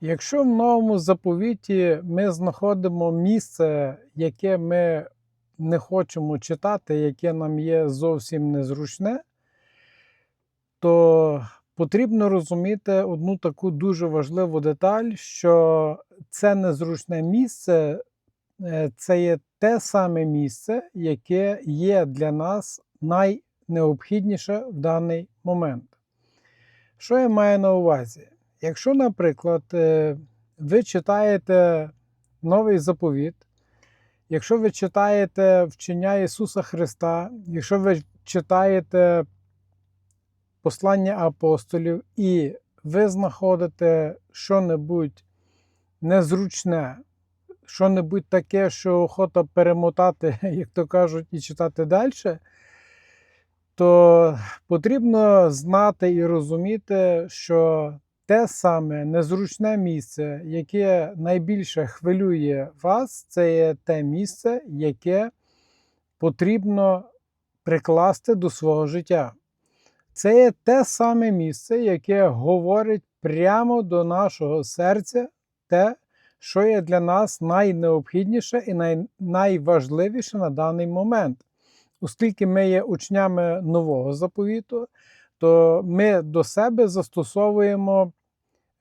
Якщо в новому заповіті ми знаходимо місце, яке ми не хочемо читати, яке нам є зовсім незручне, то потрібно розуміти одну таку дуже важливу деталь, що це незручне місце е, це є те саме місце, яке є для нас найнеобхідніше в даний момент. Що я маю на увазі? Якщо, наприклад, е, ви читаєте новий заповіт, якщо ви читаєте вчення Ісуса Христа, якщо ви читаєте послання апостолів і ви знаходите що-небудь незручне, що-небудь таке, що охота перемотати, як то кажуть, і читати далі, то потрібно знати і розуміти, що те саме незручне місце, яке найбільше хвилює вас, це є те місце, яке потрібно прикласти до свого життя. Це є те саме місце, яке говорить прямо до нашого серця те, що є для нас найнеобхідніше і най... найважливіше на даний момент. Оскільки ми є учнями нового заповіту, то ми до себе застосовуємо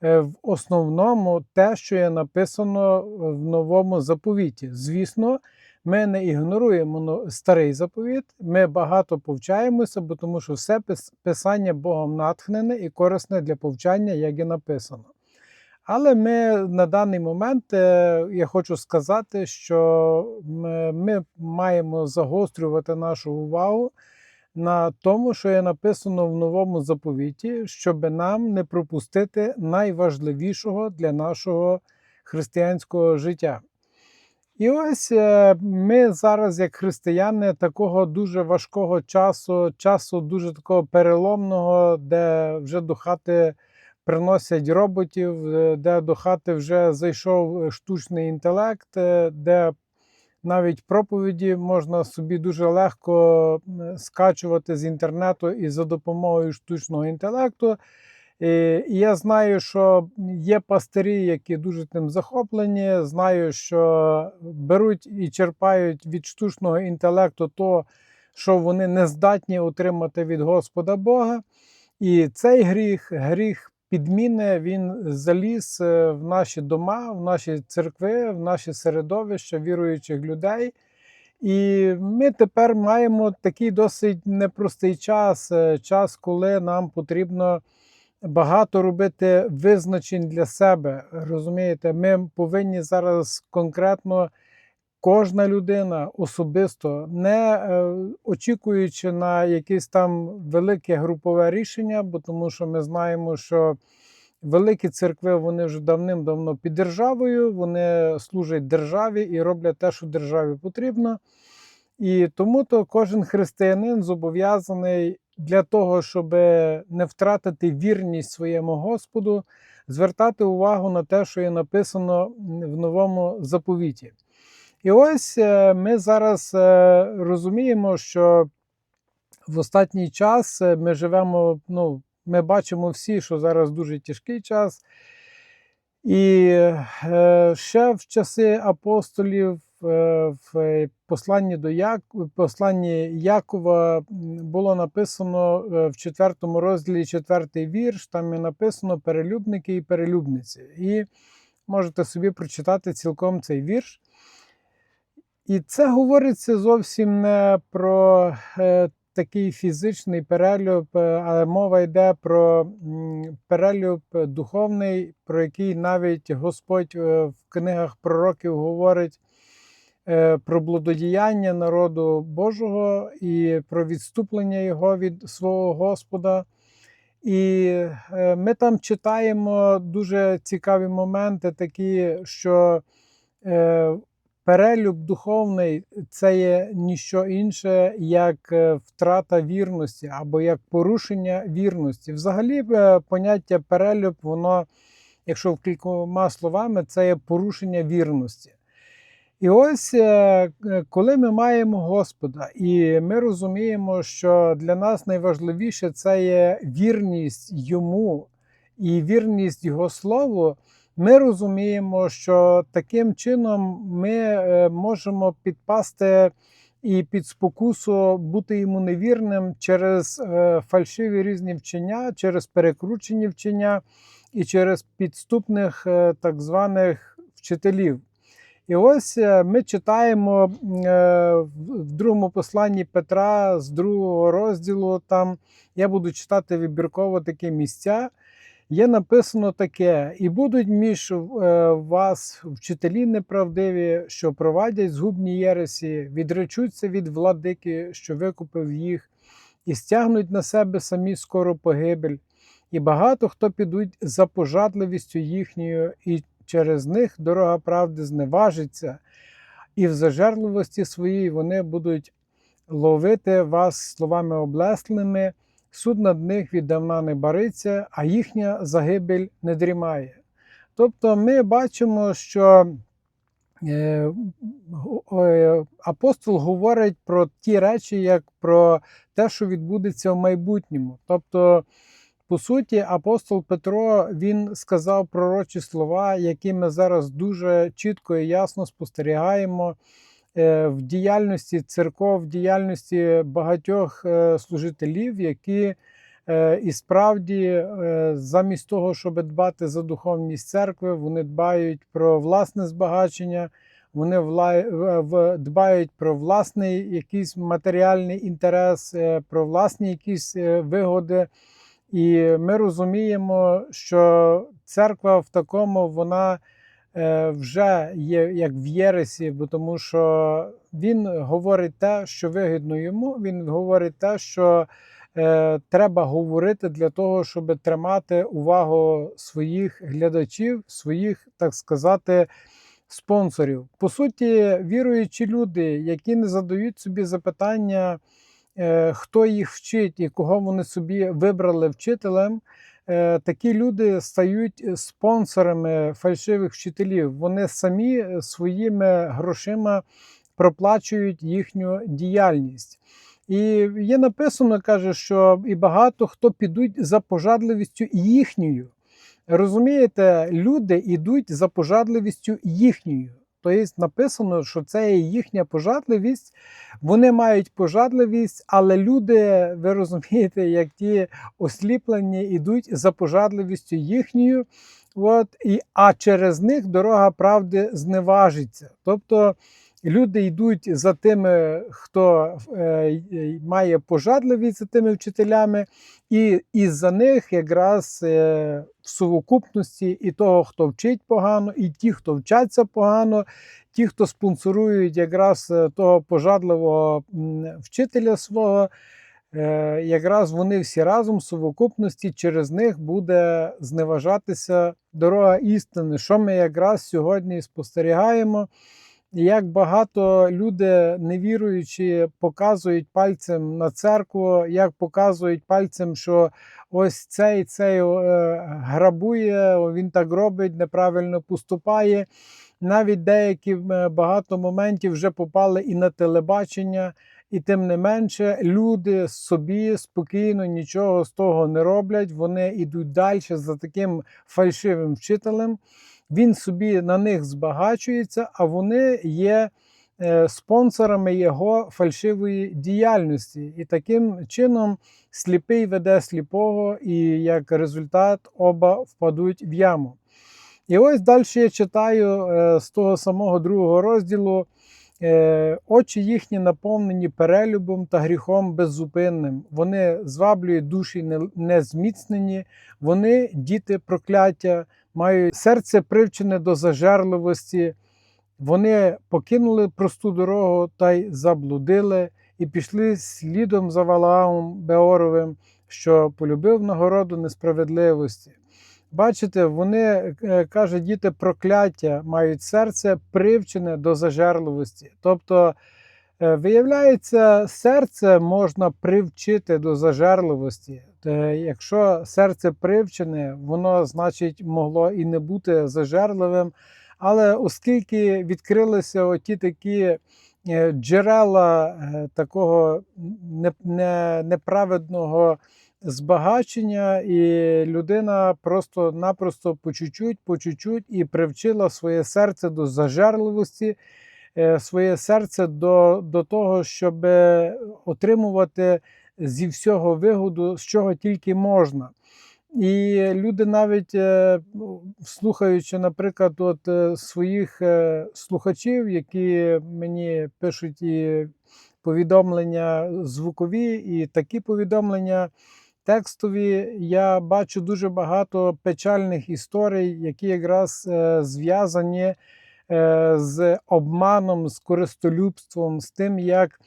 в основному те, що є написано в новому заповіті. Звісно, ми не ігноруємо старий заповіт, ми багато повчаємося, бо тому що все пис- писання Богом натхнене і корисне для повчання, як і написано. Але ми на даний момент е, я хочу сказати, що ми маємо загострювати нашу увагу на тому, що є написано в новому заповіті, щоб нам не пропустити найважливішого для нашого християнського життя. І ось е, ми зараз, як християни, такого дуже важкого часу, часу дуже такого переломного, де вже до хати приносять роботів, е, де до хати вже зайшов штучний інтелект, е, де навіть проповіді можна собі дуже легко скачувати з інтернету і за допомогою штучного інтелекту. І я знаю, що є пастирі, які дуже тим захоплені. Знаю, що беруть і черпають від штучного інтелекту то, що вони не здатні отримати від Господа Бога. І цей гріх, гріх підміни, він заліз е, в наші дома, в наші церкви, в наші середовища віруючих людей. І ми тепер маємо такий досить непростий час, е, час, коли нам потрібно багато робити визначень для себе. Розумієте, ми повинні зараз конкретно кожна людина особисто, не е, очікуючи на якесь там велике групове рішення, бо тому що ми знаємо, що великі церкви вони вже давним-давно під державою, вони служать державі і роблять те, що державі потрібно. І тому то кожен християнин зобов'язаний для того, щоб не втратити вірність своєму Господу, звертати увагу на те, що є написано в новому заповіті. І ось е, ми зараз е, розуміємо, що в останній час е, ми живемо, ну, ми бачимо всі, що зараз дуже тяжкий час. І ще в часи апостолів в посланні до Як... посланні Якова було написано в четвертому розділі четвертий вірш, там є написано перелюбники і перелюбниці. І можете собі прочитати цілком цей вірш. І це говориться зовсім не про е, такий фізичний перелюб, але мова йде про перелюб духовний, про який навіть Господь е, в книгах пророків говорить е, про блудодіяння народу Божого і про відступлення його від свого Господа. І ми там читаємо дуже цікаві моменти, такі, що перелюб духовний це є ніщо інше, як е, втрата вірності або як порушення вірності. Взагалі, е, поняття перелюб, воно, якщо в кількома словами, це є порушення вірності. І ось е, коли ми маємо Господа, і ми розуміємо, що для нас найважливіше це є вірність йому і вірність Його Слову, ми розуміємо, що таким чином ми е, можемо підпасти і під спокусу бути йому невірним через е, фальшиві різні вчення, через перекручені вчення і через підступних е, так званих вчителів. І ось ми читаємо в другому посланні Петра з другого розділу. Там я буду читати вибірково такі місця. Є написано таке: і будуть між е, вас вчителі неправдиві, що провадять згубні єресі, відречуться від владики, що викупив їх, і стягнуть на себе самі скоро погибель. І багато хто підуть за пожадливістю їхньою, і через них дорога правди зневажиться, і в зажерливості своїй вони будуть ловити вас словами облеслими, суд над них віддавна не бариться, а їхня загибель не дрімає. Тобто ми бачимо, що е, е, апостол говорить про ті речі, як про те, що відбудеться в майбутньому. Тобто, по суті, апостол Петро він сказав пророчі слова, які ми зараз дуже чітко і ясно спостерігаємо в діяльності церков, в діяльності багатьох е, служителів, які е, і справді е, замість того, щоб дбати за духовність церкви, вони дбають про власне збагачення. Вони дбають про власний якийсь матеріальний інтерес, е, про власні якісь е, вигоди. І ми розуміємо, що церква в такому вона е, вже є як в Єресі, бо тому що він говорить те, що вигідно йому. Він говорить те, що е, треба говорити для того, щоб тримати увагу своїх глядачів, своїх, так сказати, спонсорів. По суті, віруючі люди, які не задають собі запитання, е, хто їх вчить і кого вони собі вибрали вчителем. Е, Такі люди стають спонсорами фальшивих вчителів. Вони самі е, своїми грошима проплачують їхню діяльність. І є написано, каже, що і багато хто підуть за пожадливістю їхньою. Розумієте, люди йдуть за пожадливістю їхньою. Тобто написано, що це є їхня пожадливість, вони мають пожадливість, але люди, ви розумієте, як ті осліплені йдуть за пожадливістю їхньою, от, і, а через них дорога правди зневажиться. Тобто люди йдуть за тими, хто е, має пожадливість за тими вчителями, і із-за них якраз е, в сукупності і того, хто вчить погано, і ті, хто вчаться погано, ті, хто спонсорують якраз е, того пожадливого вчителя свого, е, якраз вони всі разом в совокупності через них буде зневажатися дорога істини, що ми якраз сьогодні спостерігаємо. Як багато люди, невіруючі, показують пальцем на церкву, як показують пальцем, що ось цей цей е, грабує, він так робить, неправильно поступає. Навіть деякі е, багато моментів вже попали і на телебачення, і тим не менше люди собі спокійно нічого з того не роблять. Вони йдуть далі за таким фальшивим вчителем. Він собі на них збагачується, а вони є е, спонсорами його фальшивої діяльності. І таким чином сліпий веде сліпого, і як результат оба впадуть в яму. І ось далі я читаю е, з того самого другого розділу. Е, Очі їхні наповнені перелюбом та гріхом беззупинним. Вони зваблюють душі не- незміцнені, вони діти прокляття, мають серце привчене до зажерливості. Вони покинули просту дорогу та й заблудили, і пішли слідом за Валаамом Беоровим, що полюбив нагороду несправедливості. Бачите, вони, е, каже, діти прокляття мають серце привчене до зажерливості. Тобто, е, виявляється, серце можна привчити до зажерливості. Е, Якщо серце привчене, воно, значить, могло і не бути зажерливим. Але оскільки відкрилися оті такі е, джерела е, такого не- не- неправедного збагачення, і людина просто-напросто по чуть-чуть, по чуть-чуть і привчила своє серце до зажерливості, своє серце до, до того, щоб отримувати зі всього вигоду, з чого тільки можна. І люди навіть е, ну, слухаючи, наприклад, от е, своїх е, слухачів, які мені пишуть і повідомлення звукові, і такі повідомлення текстові, я бачу дуже багато печальних історій, які якраз зв'язані з обманом, з користолюбством, з тим, як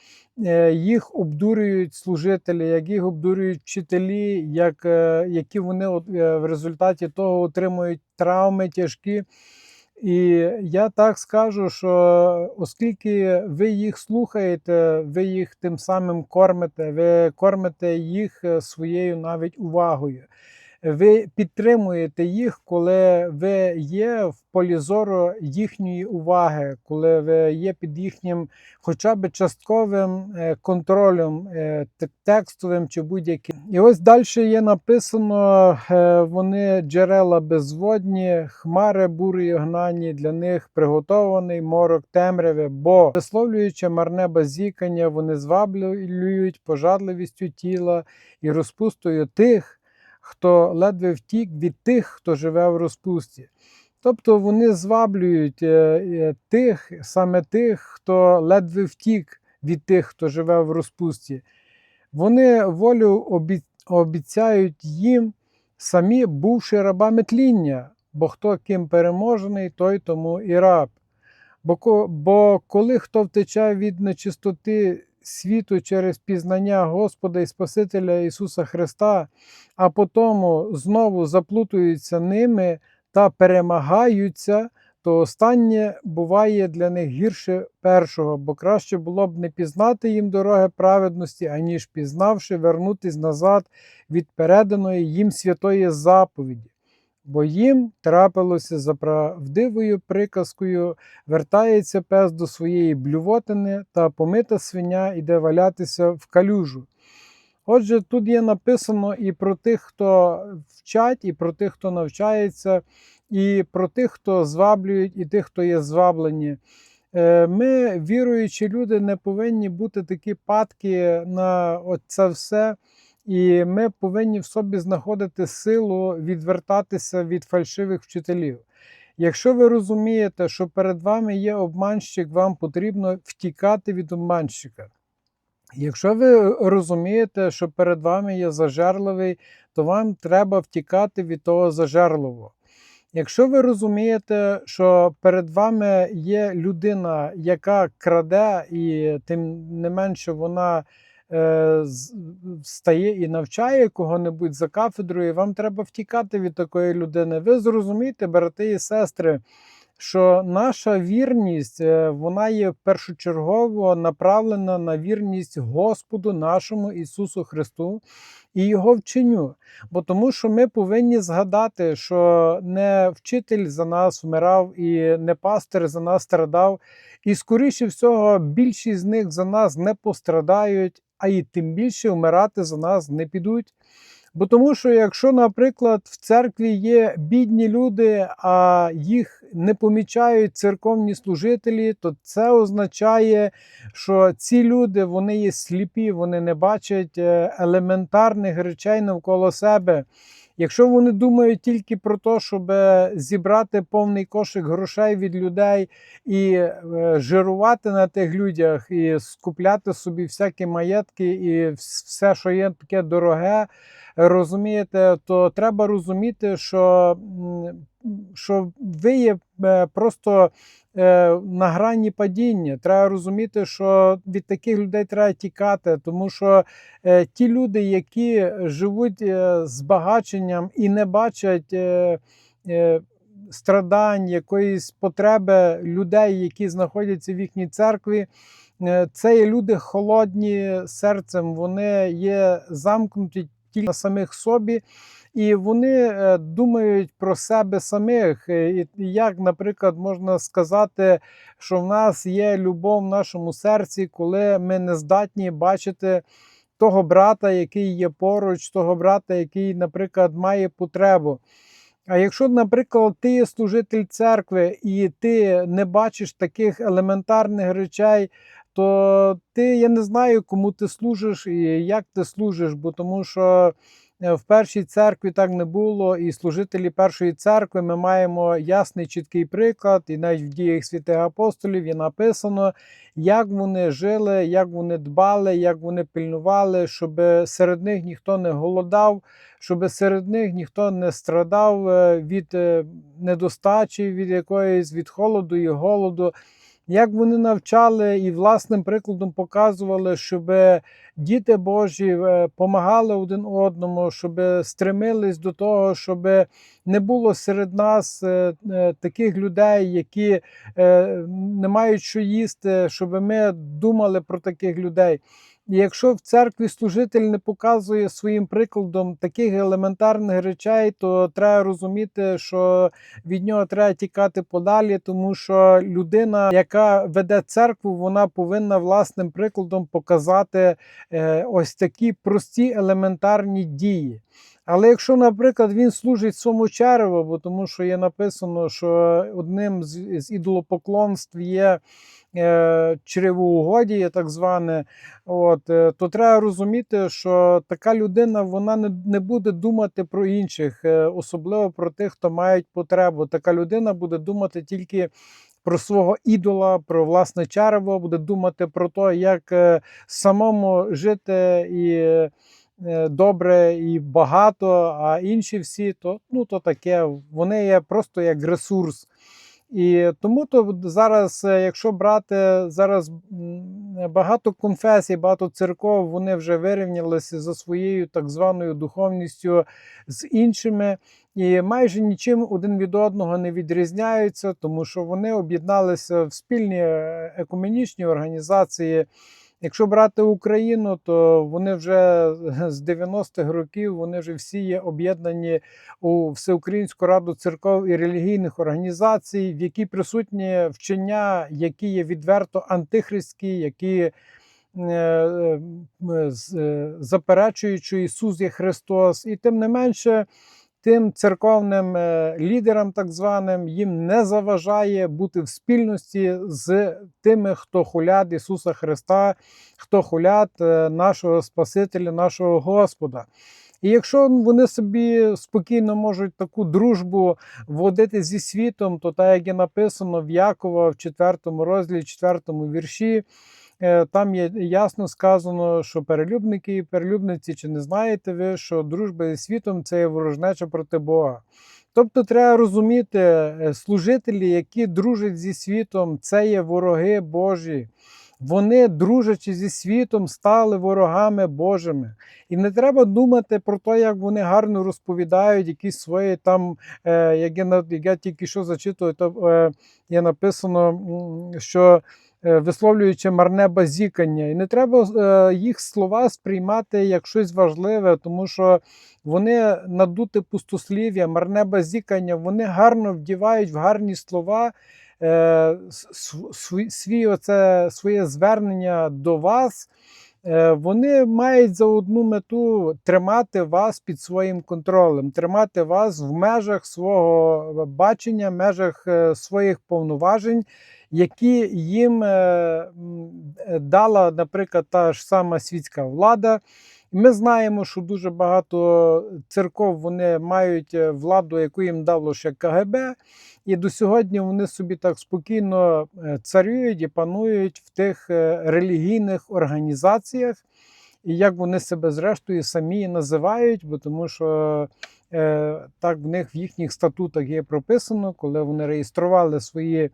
е, їх обдурюють служителі, як їх обдурюють вчителі, як, е, які вони е, в результаті того отримують травми тяжкі. І я так скажу, що оскільки ви їх слухаєте, ви їх тим самим кормите, ви кормите їх е, своєю навіть увагою. Ви підтримуєте їх, коли ви є в полі зору їхньої уваги, коли ви є під їхнім хоча б частковим е, контролем е, текстовим чи будь-яким. І ось далі є написано: е, вони джерела безводні, хмари бурі гнані, для них приготований морок темряви, бо висловлюючи марне базікання, вони зваблюють пожадливістю тіла і розпустою тих хто ледве втік від тих, хто живе в розпусті. Тобто вони зваблюють е, е, тих, саме тих, хто ледве втік від тих, хто живе в розпусті. Вони волю обіцяють їм, самі бувши рабами тління, бо хто ким переможений, той тому і раб. Бо коли хто втече від нечистоти світу через пізнання Господа і Спасителя Ісуса Христа, а потому знову заплутуються ними та перемагаються, то останнє буває для них гірше першого, бо краще було б не пізнати їм дороги праведності, аніж пізнавши, вернутись назад від переданої їм святої заповіді. Бо їм трапилося за правдивою приказкою, вертається пес до своєї блювотини, та помита свиня іде валятися в калюжу. Отже, тут є написано і про тих, хто вчать, і про тих, хто навчається, і про тих, хто зваблюють, і тих, хто є зваблені. Е, Ми, віруючі люди, не повинні бути такі падки на це все. І ми повинні в собі знаходити силу відвертатися від фальшивих вчителів. Якщо ви розумієте, що перед вами є обманщик, вам потрібно втікати від обманщика. Якщо ви розумієте, що перед вами є зажерливий, то вам треба втікати від того зажерливого. Якщо ви розумієте, що перед вами є людина, яка краде, і тим не менше вона стає і навчає кого-небудь за кафедрою, і вам треба втікати від такої людини. Ви зрозумієте, брати і сестри, що наша вірність е, вона є першочергово направлена на вірність Господу нашому Ісусу Христу і Його вченню. Бо тому, що ми повинні згадати, що не вчитель за нас вмирав і не пастир за нас страдав. І скоріше всього, більшість з них за нас не пострадають, а і тим більше вмирати за нас не підуть. Бо тому, що якщо, наприклад, в церкві є бідні люди, а їх не помічають церковні служителі, то це означає, що ці люди вони є сліпі, вони не бачать е, елементарних речей навколо себе. Якщо вони думають тільки про те, щоб е, зібрати повний кошик грошей від людей і е, жирувати на тих людях, і скупляти собі всякі маєтки, і все, що є таке дороге, розумієте, то треба розуміти, що, що ви є е, просто на грані падіння. Треба розуміти, що від таких людей треба тікати, тому що е, ті люди, які живуть е, збагаченням і не бачать. е, е, Страдань, якоїсь потреби людей, які знаходяться в їхній церкві, Е, це є люди холодні серцем, вони є замкнуті тільки на самих собі, і вони е, думають про себе самих. Е, І як, наприклад, можна сказати, що в нас є любов в нашому серці, коли ми не здатні бачити того брата, який є поруч, того брата, який, наприклад, має потребу. А якщо, наприклад, ти є служитель церкви і ти не бачиш таких елементарних речей, то ти я не знаю, кому ти служиш і як ти служиш, бо тому що е, в першій церкві так не було, і служителі першої церкви ми маємо ясний чіткий приклад, і навіть в діях святих апостолів є написано, як вони жили, як вони дбали, як вони пильнували, щоб серед них ніхто не голодав, щоб серед них ніхто не страдав е, від е, недостачі, від якоїсь від холоду і голоду. Як вони навчали і власним прикладом показували, щоб діти Божі допомагали один одному, щоб стремились до того, щоб не було серед нас е, е, таких людей, які е, не мають що їсти, щоб ми думали про таких людей. Якщо в церкві служитель не показує своїм прикладом таких елементарних речей, то треба розуміти, що від нього треба тікати подалі, тому що людина, яка веде церкву, вона повинна власним прикладом показати е, ось такі прості елементарні дії. Але якщо, наприклад, він служить своєму череву, бо тому що є написано, що одним з, з ідолопоклонств є е, чревоугодіє, так зване, от, е, то треба розуміти, що така людина вона не, не буде думати про інших, е, особливо про тих, хто мають потребу. Така людина буде думати тільки. Про свого ідола, про власне черево, буде думати про те, як е, самому жити і добре і багато, а інші всі то ну то таке, вони є просто як ресурс. І тому то зараз, е, якщо брати зараз багато конфесій, багато церков, вони вже вирівнялися за своєю так званою духовністю з іншими, і майже нічим один від одного не відрізняються, тому що вони об'єдналися в спільні е, екуменічні організації. Якщо брати Україну, то вони вже з 90-х років вони вже всі є об'єднані у Всеукраїнську раду церков і релігійних організацій, в якій присутні вчення, які є відверто антихристські, які е, е, е, заперечують, що Ісус є Христос, і тим не менше. Тим церковним е, лідерам, так званим, їм не заважає бути в спільності з тими, хто хулять Ісуса Христа, хто хулять е, нашого Спасителя, нашого Господа. І якщо вони собі спокійно можуть таку дружбу вводити зі світом, то так як є написано в Якова в 4 розділі, 4 вірші, там є ясно сказано, що перелюбники і перелюбниці, чи не знаєте ви, що дружба зі світом це є ворожнеча проти Бога. Тобто треба розуміти, е, служителі, які дружать зі світом, це є вороги Божі. Вони, дружачи зі світом, стали ворогами Божими. І не треба думати про те, як вони гарно розповідають якісь свої там, е, як, я, як я тільки що зачитую, то е, є написано, що е, висловлюючи марне базікання. І не треба е, їх слова сприймати як щось важливе, тому що вони надути пустослів'я, марне базікання, вони гарно вдівають в гарні слова е, свій оце, своє звернення до вас. Е, Вони мають за одну мету тримати вас під своїм контролем, тримати вас в межах свого бачення, в межах е, своїх повноважень, які їм е, е, дала, наприклад, та ж сама світська влада. Ми знаємо, що дуже багато церков вони мають е, владу, яку їм дало ще КГБ, і до сьогодні вони собі так спокійно е, царюють і панують в тих е, релігійних організаціях, і як вони себе зрештою самі називають, бо тому що е, так в них в їхніх статутах є прописано, коли вони реєстрували свої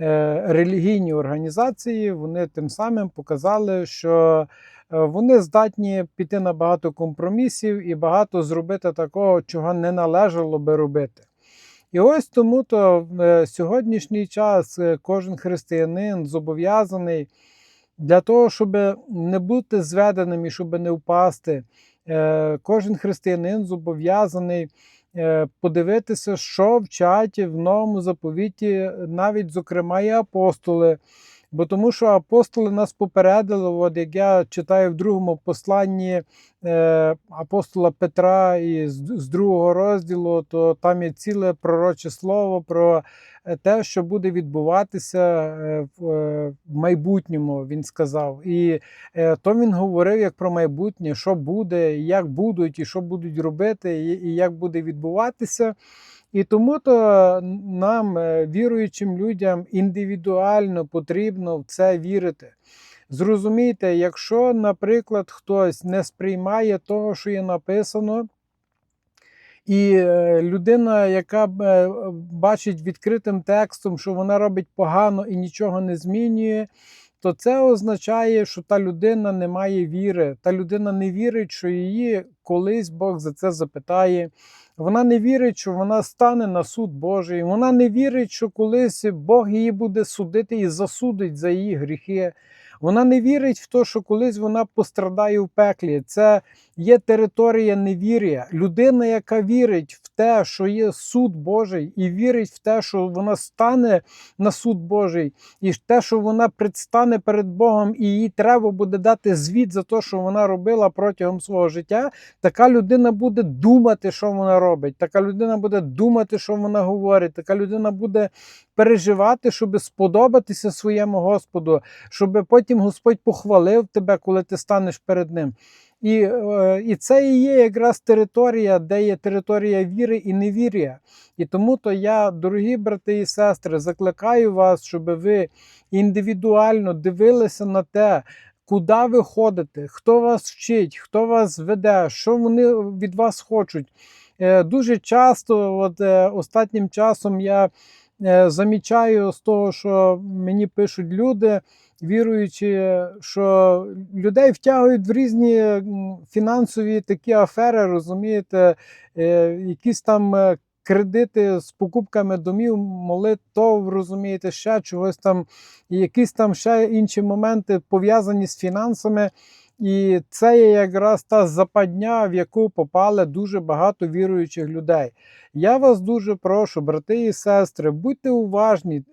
е, релігійні організації, вони тим самим показали, що е, вони здатні піти на багато компромісів і багато зробити такого, чого не належало би робити. І ось тому то в е, сьогоднішній час е, кожен християнин зобов'язаний для того, щоб не бути зведеним і щоб не впасти. е, Кожен християнин зобов'язаний подивитися, що вчать в новому заповіті, навіть, зокрема, і апостоли. Бо тому що апостоли нас попередили, от як я читаю в другому посланні е, апостола Петра і з, з другого розділу, то там є ціле пророче слово про е, те, що буде відбуватися е, в, е, в майбутньому, він сказав. І е, то він говорив як про майбутнє, що буде, як будуть, і що будуть робити, і, і як буде відбуватися. І тому то нам, е, віруючим людям, індивідуально потрібно в це вірити. Зрозумійте, якщо, наприклад, хтось не сприймає того, що є написано, і е, людина, яка е, бачить відкритим текстом, що вона робить погано і нічого не змінює, то це означає, що та людина не має віри. Та людина не вірить, що її колись Бог за це запитає. Вона не вірить, що вона стане на суд Божий. Вона не вірить, що колись Бог її буде судити і засудить за її гріхи. Вона не вірить в те, що колись вона пострадає в пеклі. Це є територія невір'я. Людина, яка вірить в те, що є суд Божий, і вірить в те, що вона стане на суд Божий, і в те, що вона предстане перед Богом, і їй треба буде дати звіт за те, що вона робила протягом свого життя. Така людина буде думати, що вона робить. Така людина буде думати, що вона говорить. Така людина буде переживати, щоб сподобатися своєму Господу, щоб потім Господь похвалив тебе, коли ти станеш перед ним. І, е, і це і є якраз територія, де є територія віри і невір'я. І тому то я, дорогі брати і сестри, закликаю вас, щоб ви індивідуально дивилися на те, куди ви ходите, хто вас вчить, хто вас веде, що вони від вас хочуть. Е, Дуже часто, от е, останнім часом, я замічаю з того, що мені пишуть люди, віруючи, що людей втягують в різні фінансові такі афери, розумієте, е, якісь там е, кредити з покупками домів, молитов, розумієте, ще чогось там, і якісь там ще інші моменти пов'язані з фінансами. І це є якраз та западня, в яку попали дуже багато віруючих людей. Я вас дуже прошу, брати і сестри, будьте уважні.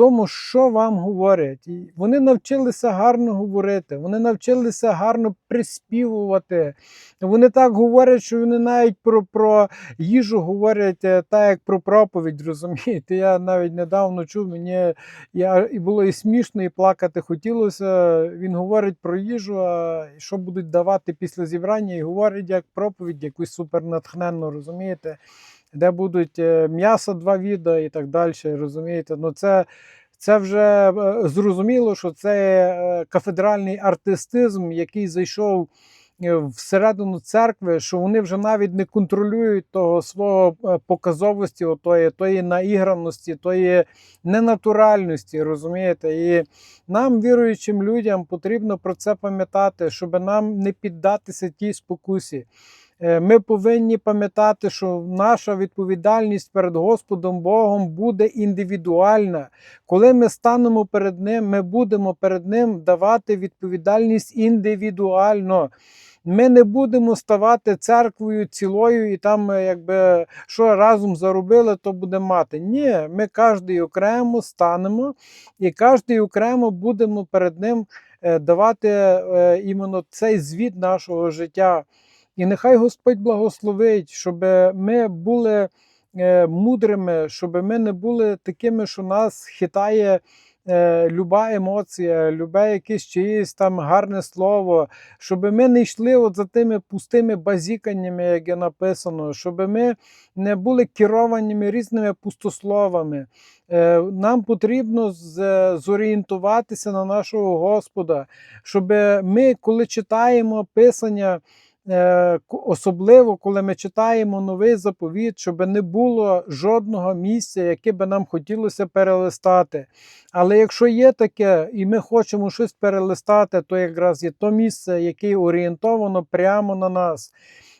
Тому, що вам говорять. І Вони навчилися гарно говорити, вони навчилися гарно приспівувати. Вони так говорять, що вони навіть про, про їжу говорять е, так, як про проповідь. Розумієте? Я навіть недавно чув, мені я, і було і смішно, і плакати хотілося. Він говорить про їжу, а що будуть давати після зібрання, і говорить як проповідь, якусь супернатхненну, розумієте? Де будуть е, м'ясо, два віда і так далі. Розумієте? Ну це, це вже е, зрозуміло, що це е, кафедральний артистизм, який зайшов всередину церкви, що вони вже навіть не контролюють того свого показовості, отої, тої наіграності, тої ненатуральності, розумієте? І нам, віруючим людям, потрібно про це пам'ятати, щоб нам не піддатися тій спокусі. Е, Ми повинні пам'ятати, що наша відповідальність перед Господом Богом буде індивідуальна. Коли ми станемо перед Ним, ми будемо перед Ним давати відповідальність індивідуально. Ми не будемо ставати церквою цілою і там, е, якби що разом заробили, то буде мати. Ні, ми кожен окремо станемо і кожен окремо будемо перед ним е, давати іменно цей звіт нашого життя. І нехай Господь благословить, щоб ми були е, мудрими, щоб ми не були такими, що нас хитає е, люба емоція, любе якесь чиєсь там гарне слово, щоб ми не йшли от за тими пустими базіканнями, як є написано, щоб ми не були керованими різними пустословами. Е, Нам потрібно зорієнтуватися на нашого Господа, щоб ми, коли читаємо Писання, особливо коли ми читаємо новий заповіт, щоб не було жодного місця, яке би нам хотілося перелистати. Але якщо є таке, і ми хочемо щось перелистати, то якраз є то місце, яке орієнтовано прямо на нас.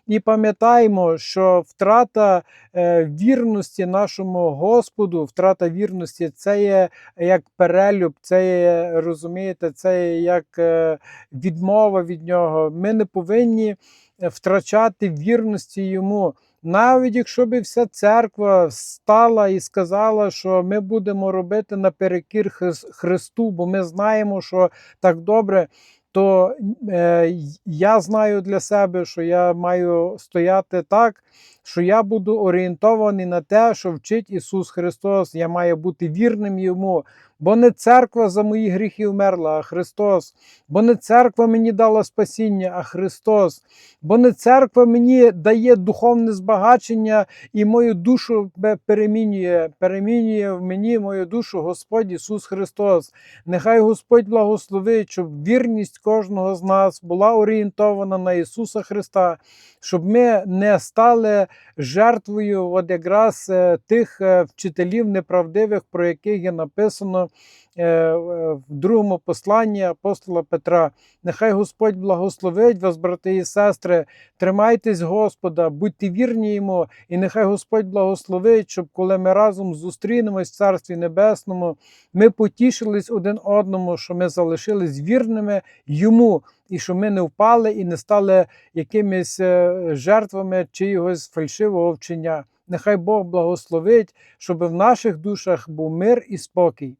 І пам'ятаємо, що втрата е, вірності нашому Господу, втрата вірності це є як перелюб, це є, розумієте, це є як е, відмова від нього. Ми не повинні втрачати вірності йому. навіть якщо б вся церква стала і сказала, що ми будемо робити наперекір Христу, бо ми знаємо, що так добре, то е, я знаю для себе, що я маю стояти так, що я буду орієнтований на те, що вчить Ісус Христос. Я маю бути вірним йому. Бо не церква за мої гріхи вмерла, а Христос. Бо не церква мені дала спасіння, а Христос. Бо не церква мені дає духовне збагачення і мою душу перемінює, перемінює в мені мою душу Господь Ісус Христос. Нехай Господь благословить, щоб вірність кожного з нас була орієнтована на Ісуса Христа, щоб ми не стали жертвою от якраз е, тих е, вчителів неправдивих, про яких є написано в другому посланні апостола Петра. Нехай Господь благословить вас, брати і сестри. Тримайтесь Господа, будьте вірні йому, і нехай Господь благословить, щоб коли ми разом зустрінемось в Царстві Небесному, ми потішились один одному, що ми залишились вірними йому, і що ми не впали і не стали якимись е, жертвами чиїгось фальшивого вчення. Нехай Бог благословить, щоб в наших душах був мир і спокій.